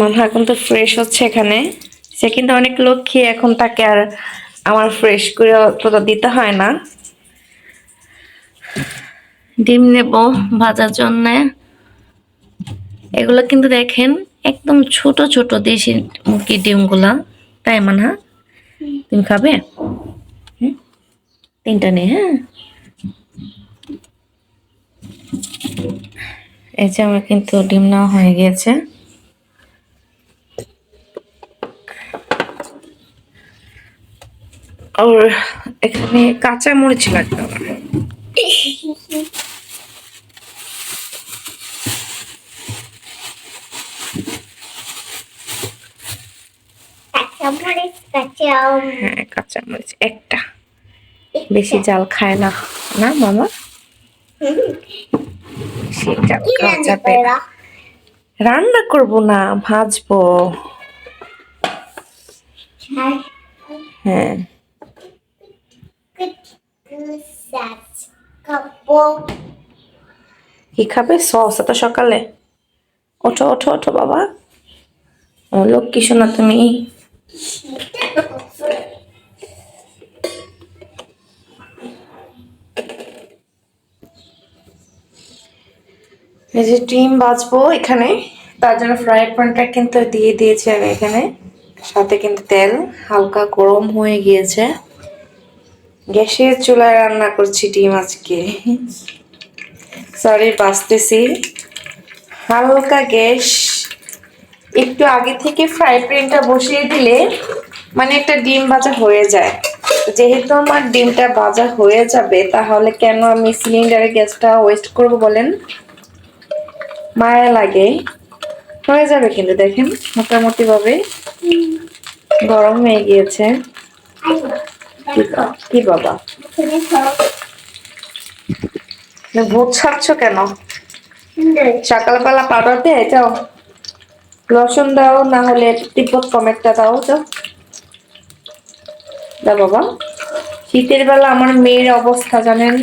মানহা এখন তো ফ্রেশ হচ্ছে এখানে। সে কিন্তু অনেক লক্ষ্মী, এখন তাকে আর আমার ফ্রেশ করে অতটা দিতে হয় না। ডিম নেব ভাজার জন্য। এগুলো কিন্তু দেখেন, একদম ছোট ছোট দেশি মুরগির ডিমগুলা। তাই মানহা? তুমি খাবে? তিনটা নেই হ্যাঁ? এই যে আমার কিন্তু ডিম নেওয়া হয়ে গিয়েছে। আর এখানে কাঁচা মরিচ লাগবে আমার হ্যাঁ কাঁচা মরিচ একটা। বেশি জাল খায় না। না মামা? রান্না। করব না ভাজবো। হ্যাঁ। কি খাবে? সস, এত সকালে। ওঠো ওঠো ওঠো, বাবা। ও লক্ষ্মী শোনা তুমি? এই যে ডিম বাজবো এখানে। তার জন্য ফ্রাই প্যানটা কিন্তু দিয়ে দিয়েছি আমি এখানে। সাথে কিন্তু তেল, হালকা গরম হয়ে গিয়েছে। গ্যাসের চুলায় রান্না করছি ডিম আজকে। সরি বাঁচতেছি। হালকা গ্যাস। একটু আগে থেকে ফ্রাই প্যানটা বসিয়ে দিলে মানে একটা ডিম ভাজা হয়ে যায়। যেহেতু আমার ডিমটা ভাজা হয়ে যাবে, তাহলে কেন আমি সিলিন্ডারে গ্যাসটা ওয়েস্ট করব বলেন? মায়া লাগে। হয়ে যাবে কিন্তু, দেখেন, মোটামুটিভাবে। গরম হয়ে গিয়েছে। কি বাবা? কেন? সকালবেলা পাউডার দিয়ে যাও। রসুন দাও, না হলে তিব্বত কমেটটা দাও তো দাও বাবা। শীতের বেলা আমার মেয়ের অবস্থা, জানেন?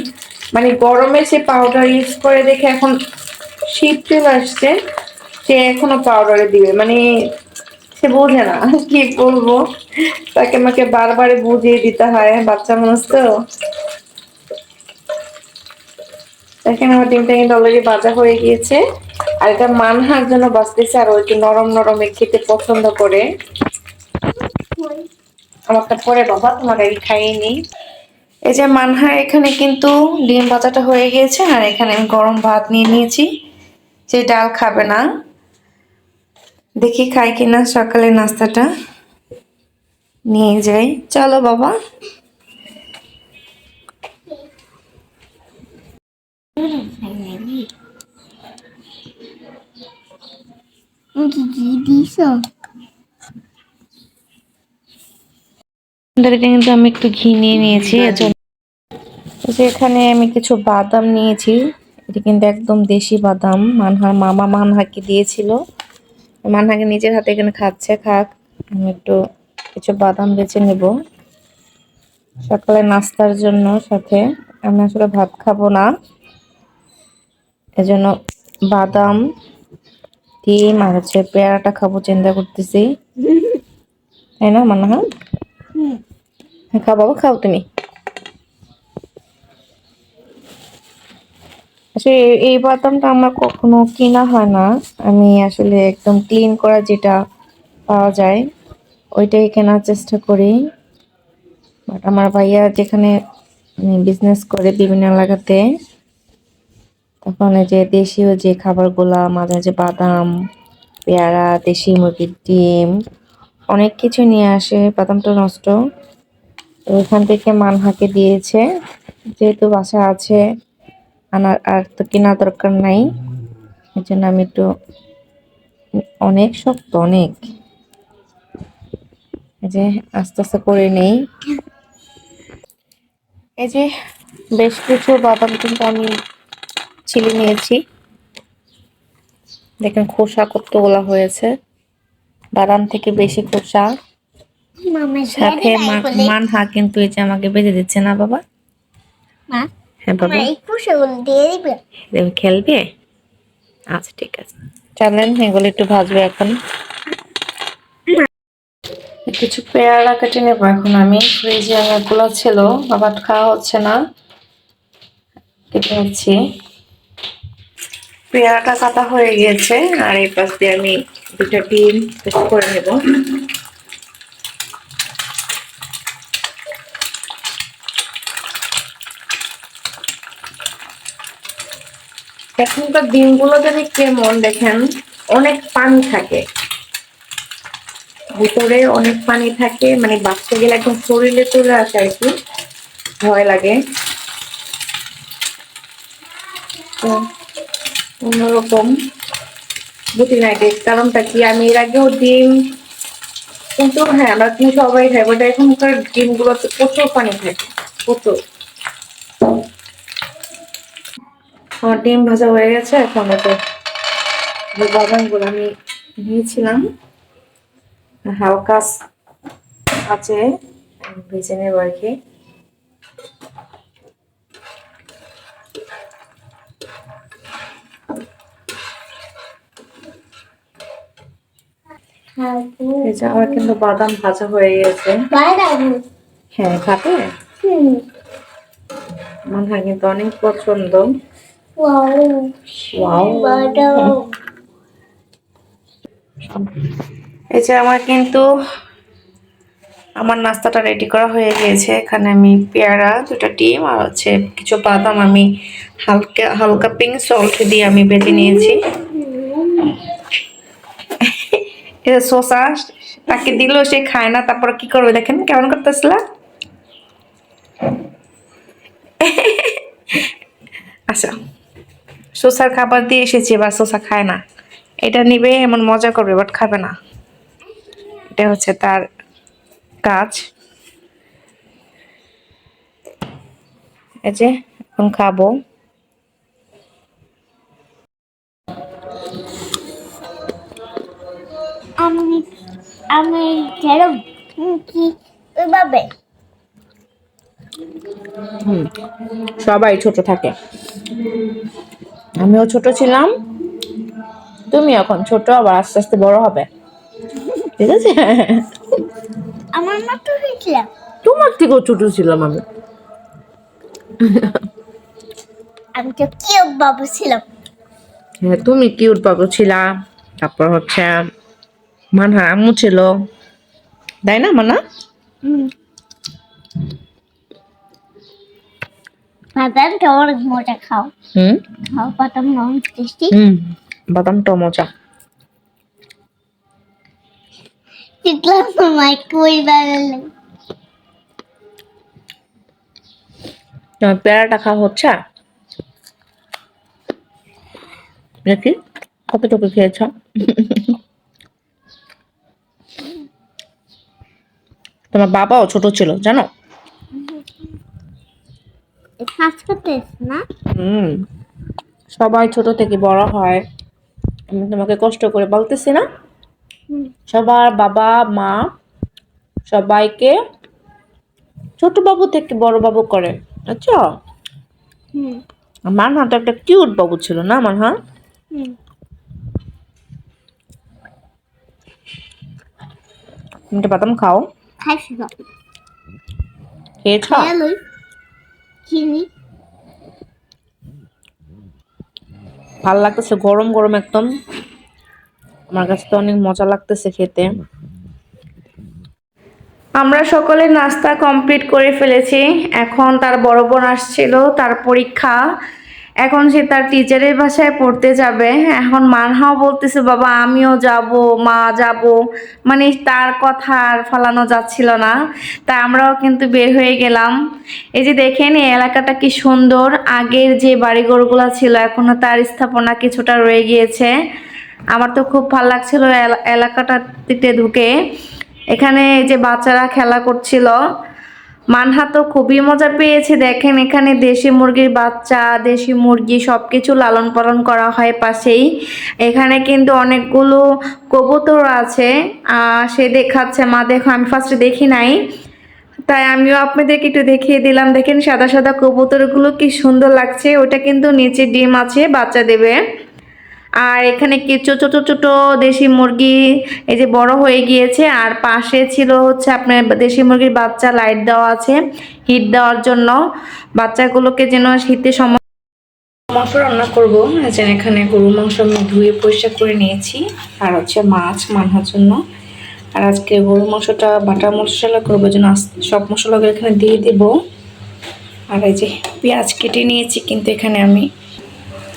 মানে গরমে সে পাউডার ইউজ করে দেখে এখন শীত চলে আসছে, সে এখনও পাউডারে দিবে। মানে সে বোঝে না কি বলব। তাকে আমাকে বারবার বুঝিয়ে দিতে হয়, বাচ্চা মানুষ তো। দেখেন আমার ডিমটা কিন্তু অলরেডি ভাজা হয়ে গিয়েছে। আর এটা মানহার জন্য বাঁচতেছে আর ওই নরম নরম খেতে পছন্দ করে। আমারটা পরে বাবা, তোমার আগে খাইয়ে নি এই যে মানহা, এখানে কিন্তু ডিম ভাজাটা হয়ে গিয়েছে, আর এখানে আমি গরম ভাত নিয়ে নিয়েছি। যে ডাল খাবে না। দেখি খাই কিনা সকালে নাস্তাটা। নিয়ে যাই। চলো বাবা। কিন্তু আমি একটু ঘি নিয়ে নিয়েছি। এখানে আমি কিছু বাদাম নিয়েছি। এটা কিন্তু একদম দেশি বাদাম। মানহার মামা মানহাকে দিয়েছিল। মানহাকে নিজের হাতে এখানে খাচ্ছে খাক আমি একটু কিছু বাদাম বেছে নেব। সকালে নাস্তার জন্য সাথে আমি আসলে ভাত খাব না। এজন্য বাদাম ডিম আর হচ্ছে পেয়ারাটা খাব চিন্তা করতেছি। তাই না মানহা? হ্যাঁ খাও বাবা খাও তুমি। আসলে এই- বাদামটা আমার কখনো কেনা হয় না। আমি আসলে একদম ক্লিন করা যেটা পাওয়া যায়, ওইটাই কেনার চেষ্টা করি। বাট আমার ভাইয়া যেখানে বিজনেস করে বিভিন্ন এলাকাতে, তখন যে দেশীয় যে খাবারগুলা, মাঝে মাঝে বাদাম, পেয়ারা, দেশি মুরগির ডিম, অনেক কিছু নিয়ে আসে, বাদামটা নষ্ট। তো ওখান থেকে মানহাকে দিয়েছে। যেহেতু বাসা আছে আনার আর তো কেনা দরকার নাই। এই জন্য আমি একটু অনেক শক্ত অনেক। এই যে আস্তে আস্তে করে নেই। এই যে বেশ কিছু বাদাম কিন্তু আমি ছিলে নিয়েছি। দেখেন খোসা কতগুলা হয়েছে। বাদাম থেকে বেশি খোসা। সাথে মানহা কিন্তু এই যে আমাকে বেঁধে দিচ্ছে না বাবা? মা হ্যাঁ বাবা। আমার এই কুশাগুলো দিয়ে দিবে। তুমি খেলবে? আচ্ছা ঠিক আছে। চলেন এগুলো একটু ভাজবো এখন। কিছু পেয়ারা কেটে নেব এখন আমি। ফ্রিজে অনেকগুলো ছিল আবার খাওয়া হচ্ছে না। কেটে নিচ্ছি। পেয়ারাটা কাটা হয়ে গিয়েছে আর এই পাশ দিয়ে আমি দুটো ডিম করে নেব। এখনকার ডিমগুলো যদি কেমন দেখেন, অনেক পানি থাকে। ভিতরে অনেক পানি থাকে মানে বাচ্চা গেলে একদম শরীরে চলে আসে আর কি, ভয় লাগে। তো অন্যরকম। বুঝি না কারণটা কি, আমি এর আগেও ডিম, কিন্তু হ্যাঁ আমরা কিন্তু সবাই খাই বাট এখনকার ডিমগুলোতে প্রচুর পানি থাকে, প্রচুর। আমার ডিম ভাজা হয়ে গেছে এখন তো বাদামগুলো আমি নিয়েছিলাম। হালকা আছে ভেজে নেব আর কি। খাব এই যে আমার কিন্তু বাদাম ভাজা হয়ে গেছে। হ্যাঁ খাবে? হুম। আমার হ্যাঁ কিন্তু অনেক পছন্দ। এই যে আমার কিন্তু আমার নাস্তাটা রেডি করা হয়ে গিয়েছে। এখানে আমি পেয়ারা, দুটা ডিম আর হচ্ছে কিছু বাদাম আমি হালকা হালকা পিঙ্ক সল্ট দিয়ে আমি বেঁধে নিয়েছি। শসা, তাকে দিল সে খায় না, তারপর কি করবে দেখেন, কেমন করতেছিল? আচ্ছা। শসার খাবার দিয়ে এসেছি এবার শসা খায় না। এটা নিবে এমন মজা করবে বাট খাবে না। এটা হচ্ছে তার কাজ। এই যে এখন খাব। আমি আমি যেরকম কি ওইভাবে সবাই ছোট থাকে। আমিও ছোট ছিলাম। তুমি এখন ছোট আবার আস্তে আস্তে বড় হবে। ঠিক আছে? আমার মতো হয়েছিলাম তোমার থেকেও ছোট ছিলাম আমি। আমি তো কি বাবু ছিলাম। হ্যাঁ তুমি কিউট বাবু ছিলা। তারপর হচ্ছে মানহা আম্মু ছিল। তাই না মানা হুম। বাদামটা অনেক মজা খাও। হুম? খাও বাদাম অনেক টেস্টি হুম বাদামটা মজা। কই পেয়ারাটা খাওয়া হচ্ছে দেখি কতটুকু খেয়েছ? তোমার বাবাও ছোট ছিল জানো? কাজ করতে না? হুম। সবাই ছোট থেকে বড় হয়। আমি তোমাকে কষ্ট করে বলতেছি না? সবার বাবা মা সবাইকে ছোট বাবু থেকে বড় বাবু করে আচ্ছা? একটা কিউট বাবু ছিল না আমার হ্যাঁ? বাদাম খাও। খাইছি খেয়েছ চিনি। ভালো লাগতেছে গরম গরম একদম। আমার কাছে তো অনেক মজা লাগতেছে খেতে। আমরা সকলে নাস্তা কমপ্লিট করে ফেলেছি। এখন তার বড় বোন আসছিল তার পরীক্ষা। এখন সে তার টিচারের বাসায় পড়তে যাবে। এখন মানহাও বলতেছে, বাবা, আমিও যাব, মা যাব। মানে তার কথা আর ফালানো যাচ্ছিল না। তা আমরাও কিন্তু বের হয়ে গেলাম। এই যে দেখেন, এই এলাকাটা কি সুন্দর। আগের যে বাড়িঘরগুলো ছিল এখনও তার স্থাপনা কিছুটা রয়ে গিয়েছে। আমার তো খুব ভালো লাগছিল এলা- এলাকাটাতে ঢুকে। এখানে যে বাচ্চারা খেলা করছিল মানহা তো খুবই মজা পেয়েছে। দেখেন, এখানে দেশি মুরগির বাচ্চা, দেশি মুরগি সব কিছু লালন পালন করা হয় পাশেই। এখানে কিন্তু অনেকগুলো কবুতর আছে সে দেখাচ্ছে। মা, দেখো, আমি ফার্স্টে দেখি নাই। তাই আমিও আপনাদেরকে একটু দেখিয়ে দিলাম। দেখেন, সাদা সাদা কবুতরগুলো কি সুন্দর লাগছে। ওটা কিন্তু নিচে ডিম আছে, বাচ্চা দেবে। আর এখানে কিছু ছোট ছোট দেশি মুরগি, এই যে বড় হয়ে গিয়েছে। আর পাশে ছিল হচ্ছে আপনার দেশি মুরগির বাচ্চা লাইট দেওয়া আছে হিট দেওয়ার জন্য। বাচ্চাগুলোকে যেন শীতের সময় মাংস রান্না করব। যেন এখানে গরুর মাংস আমি ধুয়ে পরিষ্কার করে নিয়েছি। আর হচ্ছে মাছ মানহার জন্য। আর আজকে গরুর মাংসটা বাটা মশলা করব যেন সব মশলাগুলো এখানে দিয়ে দেব। আর এই যে পেঁয়াজ কেটে নিয়েছি, কিন্তু এখানে আমি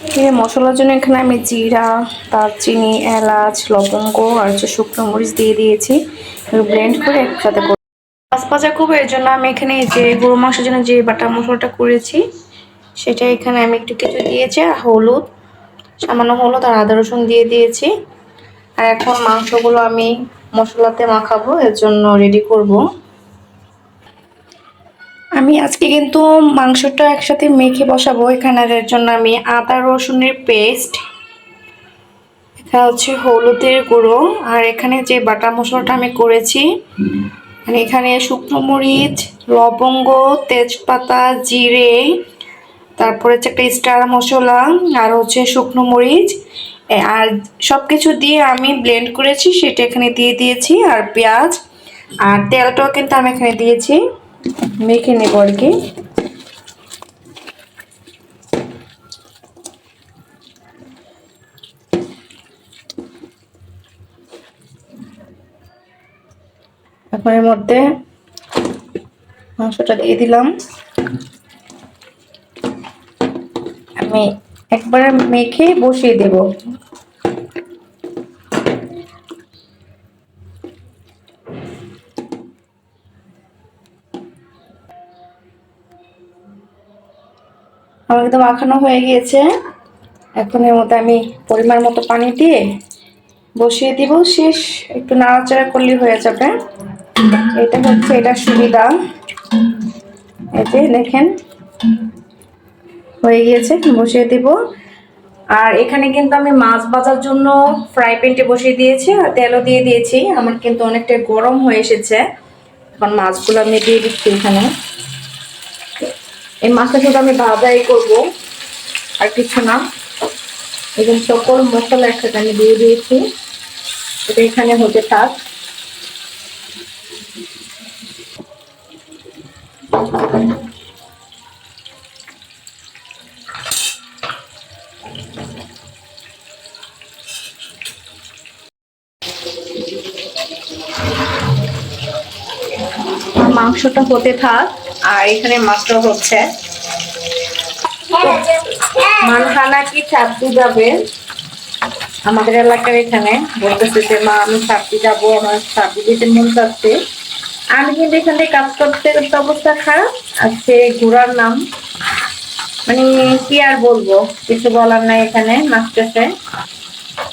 এই মশলার জন্য এখানে আমি জিরা, দারচিনি, এলাচ, লবঙ্গ আর হচ্ছে শুকনো মরিচ দিয়ে দিয়েছি। ব্লেন্ড করে একসাথে করে মাছ ভাজা করব এর জন্য আমি এখানে যে গরু মাংসের জন্য যে বাটা মশলাটা করেছি, সেটা এখানে আমি একটু কিছু দিয়েছি, আর হলুদ, সামান্য হলুদ আর আদা রসুন দিয়ে দিয়েছি। আর এখন মাংসগুলো আমি মশলাতে মাখাবো, এর জন্য রেডি করব। আমি আজকে কিন্তু মাংসটা একসাথে মেখে বসাবো। এখানে আর জন্য আমি আদা, রসুনের পেস্ট, এটা হচ্ছে হলুদের গুঁড়ো, আর এখানে যে বাটা মশলাটা আমি করেছি মানে এখানে শুকনো মরিচ, লবঙ্গ, তেজপাতা, জিরে, তারপরে হচ্ছে একটা স্টার মশলা, আর হচ্ছে শুকনো মরিচ, আর সব কিছু দিয়ে আমি ব্লেন্ড করেছি, সেটা এখানে দিয়ে দিয়েছি, আর পেঁয়াজ, আর তেলটাও কিন্তু আমি এখানে দিয়েছি। মেখে নেব আর কি। এখন এর মধ্যে মাংসটা দিয়ে দিলাম। আমি একবারে মেখে বসিয়ে দেব। আমার একদম মাখানো হয়ে গিয়েছে। এখন এর মধ্যে আমি পরিমাণ মতো পানি দিয়ে বসিয়ে দিব। শেষ, একটু নাড়াচাড়া করলেই হয়ে যাবে। এটা হচ্ছে, এটা সুবিধা। এই যে দেখেন, হয়ে গিয়েছে, বসিয়ে দিব। আর এখানে কিন্তু আমি মাছ ভাজার জন্য ফ্রাই প্যানটি বসিয়ে দিয়েছি আর তেলও দিয়ে দিয়েছি। আমার কিন্তু অনেকটা গরম হয়ে এসেছে। এখন মাছগুলো আমি দিয়ে দিচ্ছি এখানে। এই মাছটা শুধু আমি ভাজাই করব। আর কিছু না। এবং সকল মশলা একসাথে আমি দিয়ে দিয়েছি। এটা এখানে হতে থাক। আর মাংসটা হতে থাক, আর এখানে মাছটা হচ্ছে। মানহানা কি চাপটি যাবে? আমাদের এলাকার এখানে বলতেছে যে, মা, আমি চাপটি যাব, আমার চাপটি দিতে মন চাচ্ছে। আমি কিন্তু এখান কাজ করতে করতে অবস্থা খারাপ। আজকে ঘোরার নাম। মানে কি আর বলব? কিছু বলার নাই এখানে, মাস্টারসে।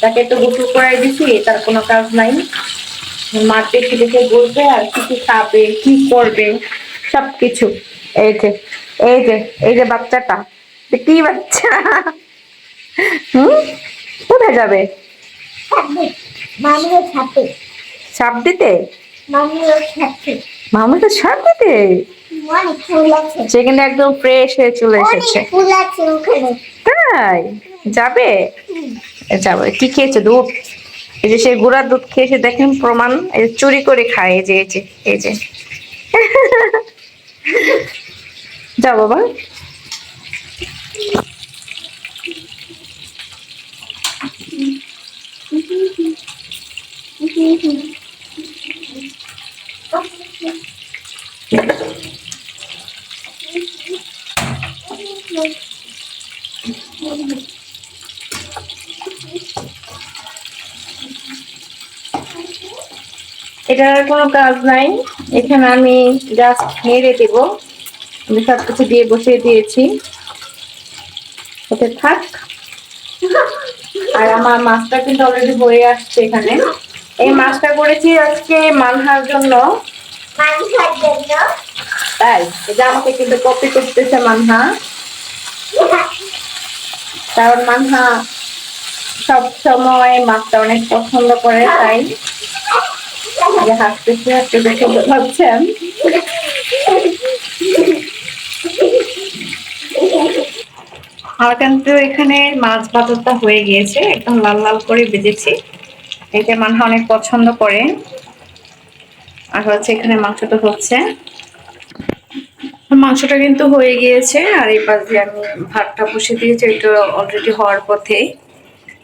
তাকে তো গোসল করাই দিছি, তার কোনো কাজ নাই। মাঠ দেখে দেখে বলবে আর কি কি খাবে কি করবে সবকিছু। এই যে এই যে এই যে বাচ্চাটা। কি বাচ্চা হুম? কোথায় যাবে? সাপ দিতে? মামিও থাকবে মামা তো সাপ দিতে? অনেক ফুল আছে। সে কিন্তু একদম ফ্রেশ হয়ে চলে এসেছে। তাই? যাবে? যাবে। কি খেয়েছে? দুধ? এই যে সে গুড়ার দুধ খেয়েছে দেখেন প্রমাণ, এই চুরি করে খায়, এই যে এই যে এই যে। যা বাবা। এটার কোনো কাজ নাই। এখানে আমি জাস্ট নেড়ে দেব। আমি সব কিছু দিয়ে বসিয়ে দিয়েছি। ওতে থাক। আর আমার মাছটা কিন্তু অলরেডি হয়ে আসছে এখানে। এই মাছটা করেছি আজকে মানহার জন্য। তাই এটা আমাকে কিন্তু কপি করতেছে মানহা। কারণ মানহা সব সময় মাছটা অনেক পছন্দ করে তাই। হাসতেছে হাসতে দেখে ভাবছেন আমার কিন্তু এখানে মাছ বাজারটা হয়ে গিয়েছে। একদম লাল লাল করে ভেজেছি। এটা মানুষ অনেক পছন্দ করে। আর হচ্ছে এখানে মাংসটা হচ্ছে। মাংসটা কিন্তু হয়ে গিয়েছে। আর এই পাশ দিয়ে আমি ভাতটা বসে দিয়েছি। এটা অলরেডি হওয়ার পথে।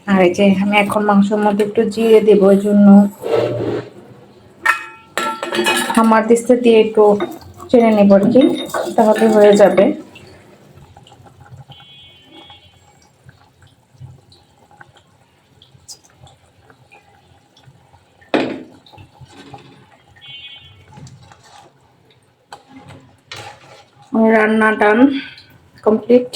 আর এই যে আমি এখন মাংসের মধ্যে একটু জিরে দেবো ওই জন্য আমার দিস্তে দিয়ে একটু চেনে নেব আর কি তাহলে হয়ে যাবে। রান্না ডান কমপ্লিট